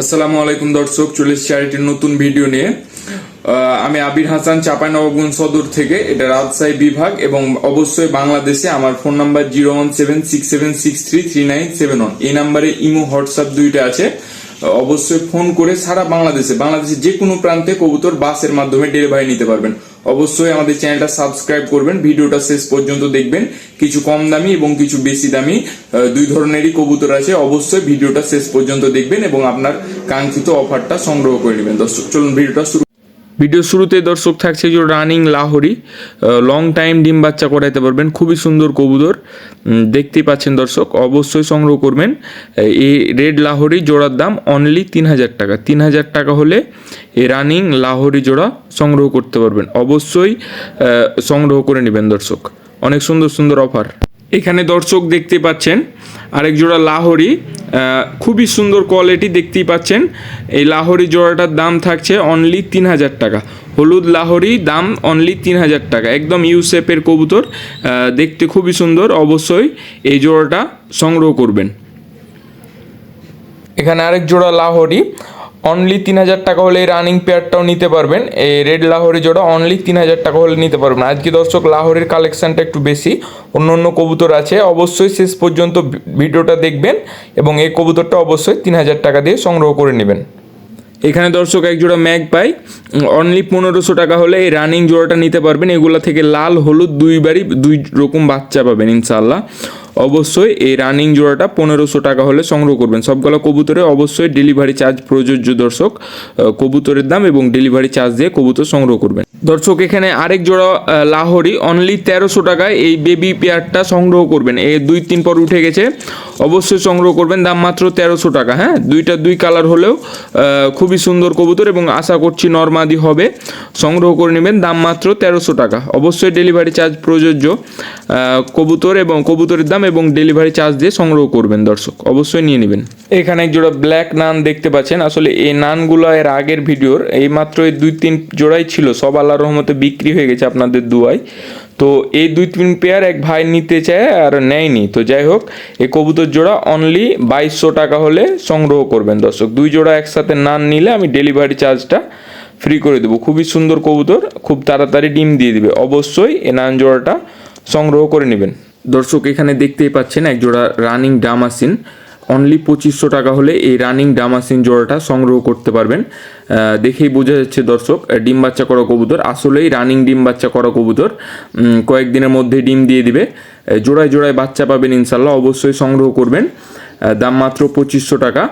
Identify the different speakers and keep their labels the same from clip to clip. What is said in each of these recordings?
Speaker 1: আসসালামু আলাইকুম দর্শক, চলে এসেছি নতুন ভিডিও নিয়ে। আমি আবির হাসান, চাপাইনবাবগঞ্জ সদর থেকে। এটা রাজশাহী বিভাগ এবং অবশ্যই বাংলাদেশে আমার phone number zero one seven six seven six three three nine seven one. এই নাম্বারে ইমো, হোয়াটসঅ্যাপ দুইটা আছে। অবশ্যই ফোন করে সারা বাংলাদেশে বাংলাদেশে যে কোনো প্রান্তে কবুতর বাসের মাধ্যমে ডেলিভারি নিতে পারবেন। অবশ্যই আমাদের চ্যানেলটা সাবস্ক্রাইব করবেন। ভিডিওটা শেষ পর্যন্ত দেখবেন। কিছু কম দামি এবং কিছু বেশি দামি দুই ধরনেরই কবুতর আছে। অবশ্যই ভিডিওটা শেষ পর্যন্ত দেখবেন এবং আপনার কাঙ্ক্ষিত অফারটা সংগ্রহ করে নেবেন। দর্শক, চলুন, ভিডিওটা শুরু ভিডিও শুরুতে দর্শক থাকছে যে রানিং লাহোরি লং টাইম ডিম বাচ্চা করাইতে পারবেন খুবই সুন্দর কবুতর। উম, দেখতেই পাচ্ছেন দর্শক অবশ্যই সংগ্রহ করবেন। এই রেড লাহোরি জোড়ার দাম অনলি তিন হাজার টাকা। তিন হাজার টাকা হলে এই রানিং লাহোরি জোড়া সংগ্রহ করতে পারবেন। অবশ্যই সংগ্রহ করে নেবেন দর্শক। অনেক সুন্দর সুন্দর অফার এখানে দর্শক দেখতে পাচ্ছেন, আরেক জোড়া লাহোরি খুবই সুন্দর কোয়ালিটি দেখতেই পাচ্ছেন। এই লাহোরি জোড়াটার দাম থাকছে অনলি তিন হাজার টাকা। হলুদ লাহোরি দাম অনলি তিন হাজার টাকা। একদম ইউসেপের কবুতর দেখতে খুবই সুন্দর। অবশ্যই এই জোড়াটা সংগ্রহ করবেন। এখানে আরেক জোড়া লাহোরি অনলি তিন হাজার টাকা হলে এই রানিং পেয়ারটাও নিতে পারবেন। এই রেড লাহোরি জোড়া অনলি তিন হাজার টাকা হলে নিতে পারবেন। আজকে দর্শক, লাহোরের কালেকশানটা একটু বেশি, অন্য অন্য কবুতর আছে। অবশ্যই শেষ পর্যন্ত ভিডিওটা দেখবেন এবং এই কবুতরটা অবশ্যই তিন হাজার টাকা দিয়ে সংগ্রহ করে নেবেন। এখানে দর্শক, এক জোড়া ম্যাগ পাই। অনলি পনেরোশো টাকা হলে এই রানিং জোড়াটা নিতে পারবেন। এগুলা থেকে লাল, হলুদ দুইবারই দুই রকম বাচ্চা পাবেন ইনশাল্লাহ অবশ্যই এই রানিং জোড়াটা পনেরোশো টাকা হলে সংগ্রহ করবেন। সবগুলো কবুতরে অবশ্যই ডেলিভারি চার্জ প্রযোজ্য দর্শক কবুতরের দাম এবং ডেলিভারি চার্জ দিয়ে কবুতর সংগ্রহ করবেন। দর্শক, এখানে আরেক জোড়া লাহোরি অনলি তেরোশো টাকায় এই বেবি পেয়ারটা সংগ্রহ করবেন। এই দুই তিন পর উঠে গেছে। অবশ্যই সংগ্রহ করবেন। দাম মাত্র তেরোশো টাকা হ্যাঁ? দুইটা দুই কালার হলেও খুবই সুন্দর কবুতর এবং আশা করছি নর্মাদি হবে। সংগ্রহ করে নেবেন, দাম মাত্র তেরোশো টাকা। অবশ্যই ডেলিভারি চার্জ প্রযোজ্য কবুতর এবং কবুতরের দাম এবং ডেলিভারি চার্জ দিয়ে সংগ্রহ করবেন দর্শক, অবশ্যই নিয়ে নেবেন। এখানে এক জোড়া ব্ল্যাক নান দেখতে পাচ্ছেন। আসলে এই নানগুলো এর আগের ভিডিওর এই মাত্র এই দুই তিন জোড়াই ছিল, সব আল্লাহর রহমতে বিক্রি হয়ে গেছে আপনাদের দুয়ায়। তো এই দুই তিন পেয়ার এক ভাই নিতে চায় আর নেয়নি। তো যাই হোক এই কবুতর জোড়া অনলি বাইশশো টাকা হলে সংগ্রহ করবেন দর্শক। দুই জোড়া একসাথে নান নিলে আমি ডেলিভারি চার্জটা ফ্রি করে দেবো। খুবই সুন্দর কবুতর, খুব তাড়াতাড়ি ডিম দিয়ে দিবে। অবশ্যই এ নান জোড়াটা সংগ্রহ করে নেবেন। দর্শক, এখানে দেখতেই পাচ্ছেন এক জোড়া রানিং ডামাসিন অনলি পঁচিশশো টাকা হলে এই রানিং ডামাসিন জোড়াটা সংগ্রহ করতে পারবেন। দেখেই বোঝা যাচ্ছে দর্শক ডিম বাচ্চা করা কবুতর। আসলেই রানিং ডিম বাচ্চা করা কবুতর। কয়েকদিনের মধ্যে ডিম দিয়ে দিবে। জোড়ায় জোড়ায় বাচ্চা পাবেন ইনশাল্লাহ অবশ্যই সংগ্রহ করবেন। দাম মাত্র পঁচিশশো টাকা।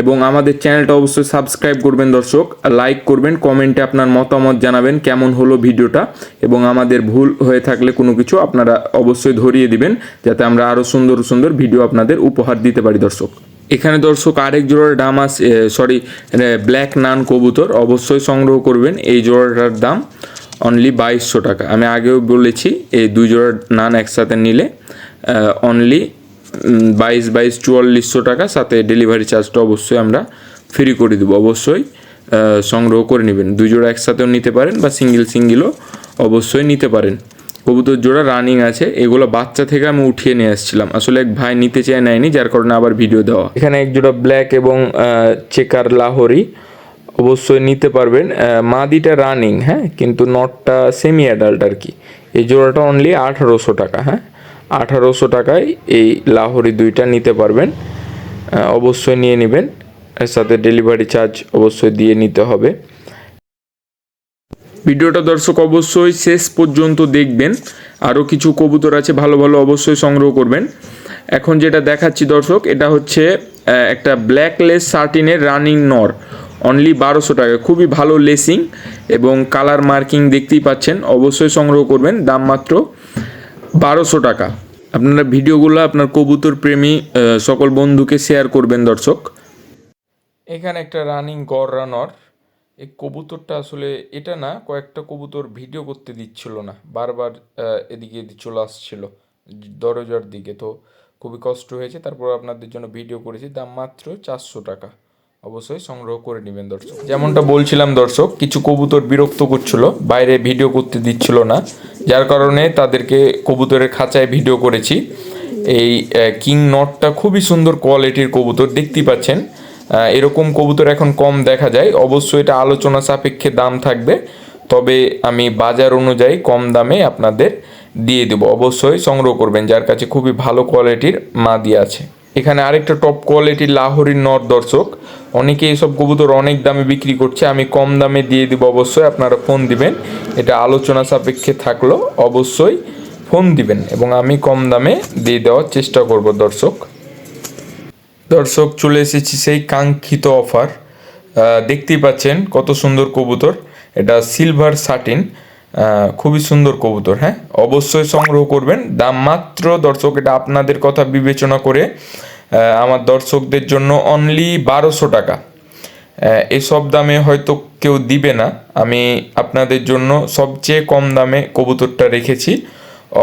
Speaker 1: এবং আমাদের চ্যানেলটা অবশ্যই সাবস্ক্রাইব করবেন দর্শক লাইক করবেন, কমেন্টে আপনার মতামত জানাবেন কেমন হলো ভিডিওটা, এবং আমাদের ভুল হয়ে থাকলে কোনো কিছু আপনারা অবশ্যই ধরিয়ে দিবেন, যাতে আমরা আরও সুন্দর সুন্দর ভিডিও আপনাদের উপহার দিতে পারি দর্শক। এখানে দর্শক আরেক জোড়ার ডামাস সরি ব্ল্যাক নান কবুতর, অবশ্যই সংগ্রহ করবেন, এই জোড়াটার দাম অনলি বাইশশো টাকা। আমি আগেও বলেছি, এই দুই জোড়ার নান একসাথে নিলে অনলি বাইশ বাইশ, চুয়াল্লিশশো টাকা। সাথে ডেলিভারি চার্জটা অবশ্যই আমরা ফ্রি করে দেবো। অবশ্যই সংগ্রহ করে নেবেন। দুই জোড়া একসাথেও নিতে পারেন বা সিঙ্গেল সিঙ্গেলও অবশ্যই নিতে পারেন। কবুতর জোড়া রানিং আছে। এগুলো বাচ্চা থেকে আমি উঠিয়ে নিয়ে আসছিলাম। আসলে এক ভাই নিতে চায় নেয়নি, যার কারণে আবার ভিডিও দেওয়া। এখানে এক জোড়া ব্ল্যাক এবং চেকার লাহোরি অবশ্যই নিতে পারবেন। মাদিটা রানিং হ্যাঁ? কিন্তু নটটা সেমি অ্যাডাল্ট আর কি। এই জোড়াটা অনলি আঠারোশো টাকা হ্যাঁ? আঠারোশো টাকায় এই লাহোরি দুইটা নিতে পারবেন। অবশ্যই নিয়ে নেবেন। এর সাথে ডেলিভারি চার্জ অবশ্যই দিয়ে নিতে হবে। ভিডিওটা দর্শক অবশ্যই শেষ পর্যন্ত দেখবেন। আরও কিছু কবুতর আছে, ভালো ভালো অবশ্যই সংগ্রহ করবেন। এখন যেটা দেখাচ্ছি দর্শক, এটা হচ্ছে একটা ব্ল্যাক লেস সার্টিনের রানিং নর অনলি বারোশো টাকা। খুবই ভালো লেসিং এবং কালার মার্কিং দেখতেই পাচ্ছেন। অবশ্যই সংগ্রহ করবেন। দাম মাত্র বারোশো টাকা। আপনারা ভিডিওগুলো আপনার কবুতর প্রেমী সকল বন্ধুকে শেয়ার করবেন দর্শক। এখানে একটা রানিং গড় রানর এই কবুতরটা আসলে এটা না, কয়েকটা কবুতর ভিডিও করতে দিচ্ছিল না। বারবার এদিকে চলে আসছিল, দরজার দিকে। তো খুবই কষ্ট হয়েছে, তারপর আপনাদের জন্য ভিডিও করেছি, দাম মাত্র চারশো টাকা। অবশ্যই সংগ্রহ করে নেবেন, দর্শক। যেমনটা বলছিলাম, দর্শক, কিছু কবুতর বিরক্ত করছিল, বাইরে ভিডিও করতে দিচ্ছিল না। যার কারণে তাদেরকে কবুতরের খাঁচায় ভিডিও করেছি। এই কিং নটটা খুবই সুন্দর কোয়ালিটির কবুতর, দেখতেই পাচ্ছেন। এরকম কবুতর এখন কম দেখা যায়। অবশ্যই এটা আলোচনা সাপেক্ষে দাম থাকবে, তবে আমি বাজার অনুযায়ী কম দামে আপনাদের দিয়ে দেবো। অবশ্যই সংগ্রহ করবেন, যার কাছে খুবই ভালো কোয়ালিটির মাদি আছে। এখানে আরেকটা টপ কোয়ালিটির লাহোরির নর দর্শক। অনেকে এইসব কবুতর অনেক দামে বিক্রি করছে, আমি কম দামে দিয়ে দিব অবশ্যই, আপনারা ফোন দিবেন। এটা আলোচনা সাপেক্ষে থাকল, অবশ্যই ফোন দিবেন এবং আমি কম দামে দিয়ে দেওয়ার চেষ্টা করব দর্শক। দর্শক, চলে এসেছি সেই কাঙ্ক্ষিত অফার দেখতেই পাচ্ছেন কত সুন্দর কবুতর। এটা সিলভার সাটিন খুবই সুন্দর কবুতর হ্যাঁ? অবশ্যই সংগ্রহ করবেন। দাম মাত্র, দর্শক, এটা আপনাদের কথা বিবেচনা করে আমার দর্শকদের জন্য অনলি বারোশো টাকা। এসব দামে হয়তো কেউ দিবে না। আমি আপনাদের জন্য সবচেয়ে কম দামে কবুতরটা রেখেছি।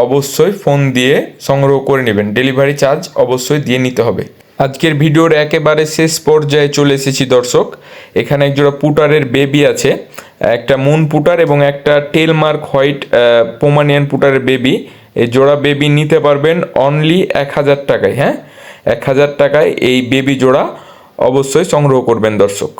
Speaker 1: অবশ্যই ফোন দিয়ে সংগ্রহ করে নেবেন। ডেলিভারি চার্জ অবশ্যই দিয়ে নিতে হবে। আজকের ভিডিওর একেবারে শেষ পর্যায়ে চলে এসেছি দর্শক। এখানে একজোড়া পুটারের বেবি আছে। একটা মুন পুটার এবং একটা টেল মার্ক হোয়াইট পোমানিয়ান পুটারের বেবি এই জোড়া বেবি নিতে পারবেন অনলি এক হাজার টাকায় হ্যাঁ? এক হাজার টাকায় এই বেবি জোড়া অবশ্যই সংগ্রহ করবেন দর্শক।